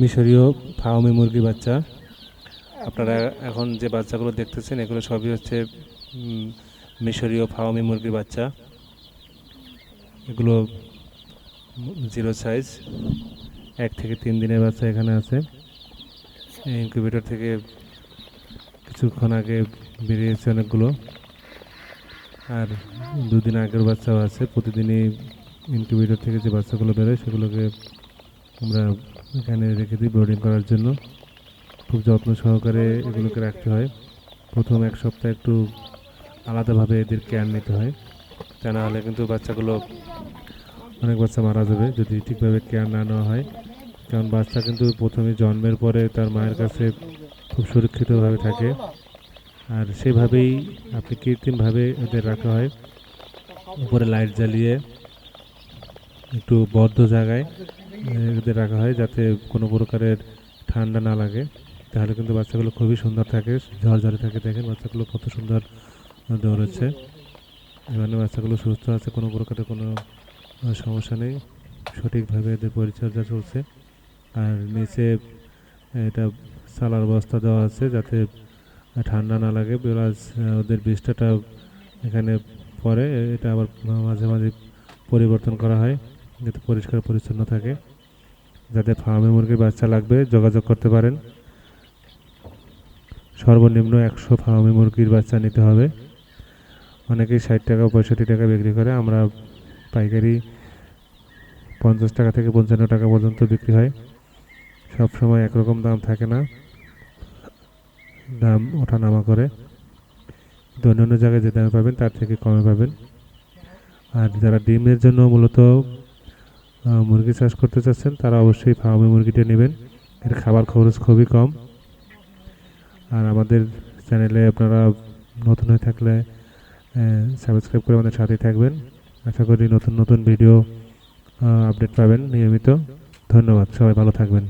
মিশরীয় ফার্মি মুরগি বাচ্চা। আপনারা এখন যে বাচ্চাগুলো দেখতেছেন, এগুলো সবই হচ্ছে মিশরীয় ফার্মি মুরগির বাচ্চা। এগুলো জিরো সাইজ, এক থেকে তিন দিনের বাচ্চা এখানে আছে। ইনকিউবেটর থেকে কিছুক্ষণ আগে বেরিয়েছে অনেকগুলো। আর দুদিন আগের বাচ্চাও আছে। প্রতিদিনই ইনকিউবেটর থেকে যে বাচ্চাগুলো বেরোয়, সেগুলোকে আমরা এখানে রেখে দিই ব্রোডিং করার জন্য। খুব যত্ন সহকারে এগুলোকে রাখতে হয়। প্রথম এক সপ্তাহ একটু আলাদাভাবে এদের কেয়ার নিতে হয়। তা না হলে কিন্তু বাচ্চাগুলো অনেক বাচ্চা মারা যাবে যদি ঠিকভাবে কেয়ার না নেওয়া হয়। কারণ বাচ্চা কিন্তু প্রথমে জন্মের পরে তার মায়ের কাছে খুব সুরক্ষিতভাবে থাকে। আর সেভাবেই আপনি কৃত্রিমভাবে এদের রাখা হয়। উপরে লাইট জ্বালিয়ে একটু বদ্ধ জায়গায় এদের রাখা হয় যাতে কোনো প্রকারের ঠান্ডা না লাগে। তাহলে কিন্তু বাচ্চাগুলো খুবই সুন্দর থাকে, ঝরঝরে থাকে, দেখেন বাচ্চাগুলো কত সুন্দর দৌড়চ্ছে। এখানে বাচ্চাগুলো সুস্থ আছে, কোনো প্রকারের কোনো সমস্যা নেই। সঠিকভাবে এদের পরিচর্যা চলছে। আর নিচে এটা সালার বস্তা দেওয়া আছে যাতে ঠান্ডা না লাগে, প্লাস ওদের বিষ্ঠাটা এখানে পরে এটা আবার মাঝে মাঝে পরিবর্তন করা হয়। যাতে পরিষ্কার পরিচ্ছন্ন থাকে যাদের ফার্মে মুরগির বাচ্চা লাগবে, যোগাযোগ করতে পারেন। সর্বনিম্ন একশো ফার্মে মুরগির বাচ্চা নিতে হবে। অনেকেই ষাট টাকা, পঁয়ষট্টি টাকা বিক্রি করে। আমরা পাইকারি পঞ্চাশ টাকা থেকে পঞ্চান্ন টাকা পর্যন্ত বিক্রি হয়। সব সময় একরকম দাম থাকে না। দাম ওঠানামা করে। কিন্তু অন্যান্য জায়গায় যে দামে পাবেন, তার থেকে কমে পাবেন। আর যারা ডিমের জন্য মূলত মুরগি চাষ করতে চাচ্ছেন, তারা অবশ্যই ফার্মে মুরগিটা নেবেন। এর খাবার খরচ খুবই কম। আর আমাদের চ্যানেলে আপনারা নতুন হয়ে থাকলে সাবস্ক্রাইব করে আমাদের সাথেই থাকবেন। আশা করি নতুন নতুন ভিডিও আপডেট পাবেন নিয়মিত। ধন্যবাদ, সবাই ভালো থাকবেন।